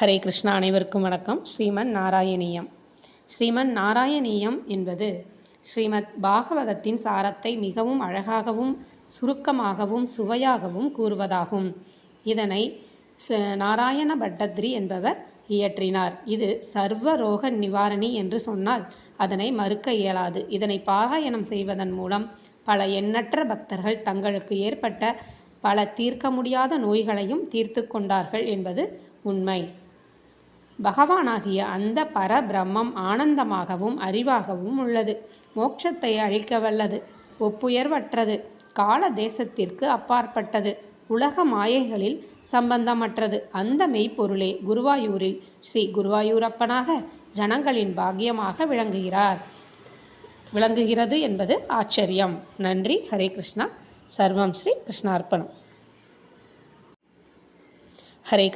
ஹரே கிருஷ்ணா அனைவருக்கும் வணக்கம். ஸ்ரீமன் நாராயணீயம். ஸ்ரீமன் நாராயணீயம் என்பது ஸ்ரீமத் பாகவதத்தின் சாரத்தை மிகவும் அழகாகவும் சுருக்கமாகவும் சுவையாகவும் கூறுவதாகும். இதனை நாராயண பட்டத்ரி என்பவர் இயற்றினார். இது சர்வ ரோக நிவாரணி என்று சொன்னால் அதனை மறுக்க இயலாது. இதனை பாராயணம் செய்வதன் மூலம் பல எண்ணற்ற பக்தர்கள் தங்களுக்கு ஏற்பட்ட பல தீர்க்க முடியாத நோய்களையும் தீர்த்து கொண்டார்கள் என்பது உண்மை. பகவானாகிய அந்த பரபிரம்மம் ஆனந்தமாகவும் அறிவாகவும் உள்ளது. மோட்சத்தை அழிக்க வல்லது ஒப்புயர்வற்றது. கால தேசத்திற்கு அப்பாற்பட்டது. உலக மாயைகளில் சம்பந்தமற்றது. அந்த மெய்ப்பொருளே குருவாயூரில் ஸ்ரீ குருவாயூரப்பனாக ஜனங்களின் பாக்கியமாக விளங்குகிறார். விளங்குகிறது என்பது ஆச்சரியம். நன்றி. ஹரே கிருஷ்ணா. சர்வம் ஸ்ரீ கிருஷ்ணார்ப்பணம். ஹரே